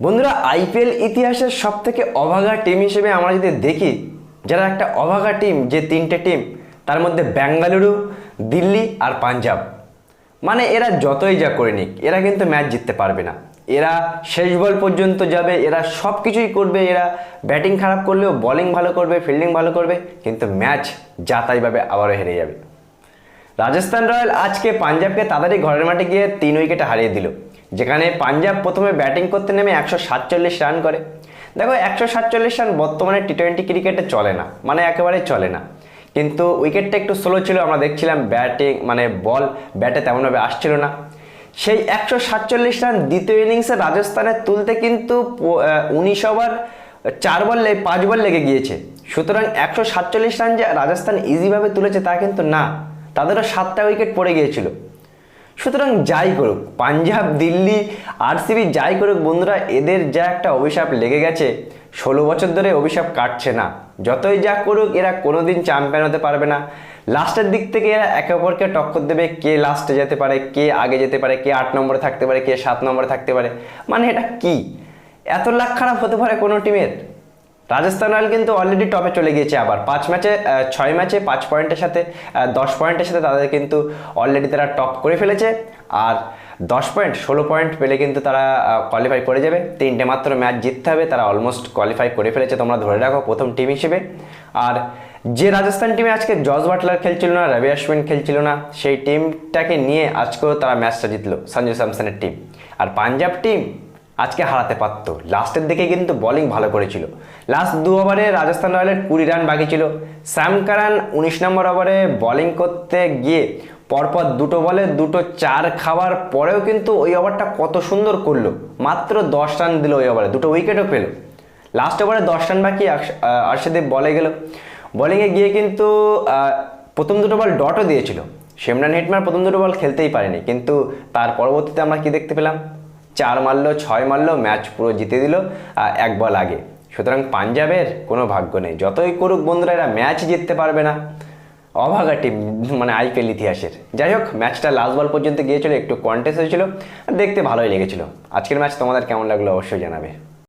বন্ধুরা, আইপিএল ইতিহাসের সব থেকে অভাগা টিম হিসেবে আমরা যদি দেখি, যারা একটা অভাগা টিম যে তিনটে টিম তার মধ্যে বেঙ্গালুরু, দিল্লি আর পাঞ্জাব। মানে এরা যতই যা করে নিক, এরা কিন্তু ম্যাচ জিততে পারবে না। এরা শেষ বল পর্যন্ত যাবে, এরা সব কিছুই করবে, এরা ব্যাটিং খারাপ করলেও বলিং ভালো করবে ফিল্ডিং ভালো করবে, কিন্তু ম্যাচ যাতাইভাবে আবারও হেরে যাবে। রাজস্থান রয়্যাল আজকে পাঞ্জাবকে তাড়াতাড়ি ঘরের মাঠে গিয়ে তিন উইকেটে হারিয়ে দিল। যেখানে পাঞ্জাব প্রথমে ব্যাটিং করতে নেমে একশো সাতচল্লিশ রান করে। দেখো, একশো সাতচল্লিশ রান বর্তমানে টি টোয়েন্টি ক্রিকেটে চলে না মানে একেবারে চলে না। কিন্তু উইকেটটা একটু স্লো ছিল, আমরা দেখছিলাম ব্যাটিং মানে বল, ব্যাটে তেমনভাবে আসছিল না। সেই একশো সাতচল্লিশ রান দ্বিতীয় ইনিংসে রাজস্থানের তুলতে কিন্তু উনিশ ওভার, চার বল পাঁচ বল লেগে গিয়েছে। সুতরাং একশো সাতচল্লিশ রান যে রাজস্থান ইজিভাবে তুলেছে তা কিন্তু না। তাদেরও সাতটা উইকেট পড়ে গিয়েছিল। সুতরাং যাই করুক, পাঞ্জাব, দিল্লি আরসিবি যাই করুক বন্ধুরা, এদের যা একটা অভিশাপ লেগে গেছে, ষোলো বছর ধরে অভিশাপ কাটছে না। যতই যা করুক, এরা কোনোদিন চ্যাম্পিয়ন হতে পারবে না। লাস্টের দিক থেকে এরা একে অপরকে টক্কর দেবে, কে লাস্টে যেতে পারে, কে আগে যেতে পারে, কে আট নম্বরে থাকতে পারে, কে সাত নম্বরে থাকতে পারে। মানে এটা কি? এত লাখ খারাপ হতে পারে কোনো টিমের রাজস্থান রয়্যাল কিন্তু অলরেডি টপে চলে গিয়েছে আবার। পাঁচ ম্যাচে ছয় ম্যাচে পাঁচ পয়েন্টের সাথে দশ পয়েন্টের সাথে তাদের কিন্তু অলরেডি তারা টপ করে ফেলেছে। আর দশ পয়েন্ট, ষোলো পয়েন্ট পেলে কিন্তু তারা কোয়ালিফাই করে যাবে। তিনটে মাত্র ম্যাচ জিততে হবে, তারা অলমোস্ট কোয়ালিফাই করে ফেলেছে। তোমরা ধরে রাখো, প্রথম টিম হিসেবে। আর যে রাজস্থান টিমে আজকে জজ বাটলার খেলছিল না, রবি অশ্বিন খেলছিল না, সেই টিমটাকে নিয়ে আজকেও তারা ম্যাচটা জিতলো, সঞ্জু স্যামসনের টিম আর পাঞ্জাব টিম আজকে হারাতে পারতো। লাস্টের দিকে কিন্তু বোলিং ভালো করেছিল। লাস্ট দু ওভারে রাজস্থান রয়্যালের কুড়ি রান বাকি ছিল। স্যাম কারান উনিশ নম্বর ওভারে বোলিং করতে গিয়ে পরপর দুটো বলে দুটো চার খাওয়ার পরেও কিন্তু ওই ওভারটা কত সুন্দর করল। মাত্র দশ রান দিল ওই ওভারে দুটো উইকেটও পেল। লাস্ট ওভারে দশ রান বাকি আর্শদীপ বলে গেল। বোলিংয়ে গিয়ে কিন্তু প্রথম দুটো বল ডটও দিয়েছিল। সিমরান হিটমার প্রথম দুটো বল খেলতেই পারেনি। কিন্তু তার পরবর্তীতে আমরা কি দেখতে পেলাম? চার মারলো, ছয় মারলো, ম্যাচ পুরো জিতে দিল এক বল আগে। সুতরাং পাঞ্জাবের কোনো ভাগ্য নেই। যতই করুক বন্ধুরা, এরা ম্যাচ জিততে পারবে না। অভাগা টিম মানে আইপিএল ইতিহাসের। যাই হোক, ম্যাচটা লাস্ট বল পর্যন্ত গিয়েছিল, একটু কন্টেস্ট হয়েছিল, দেখতে ভালোই লেগেছিল। আজকের ম্যাচ তোমাদের কেমন লাগল অবশ্যই জানাবে।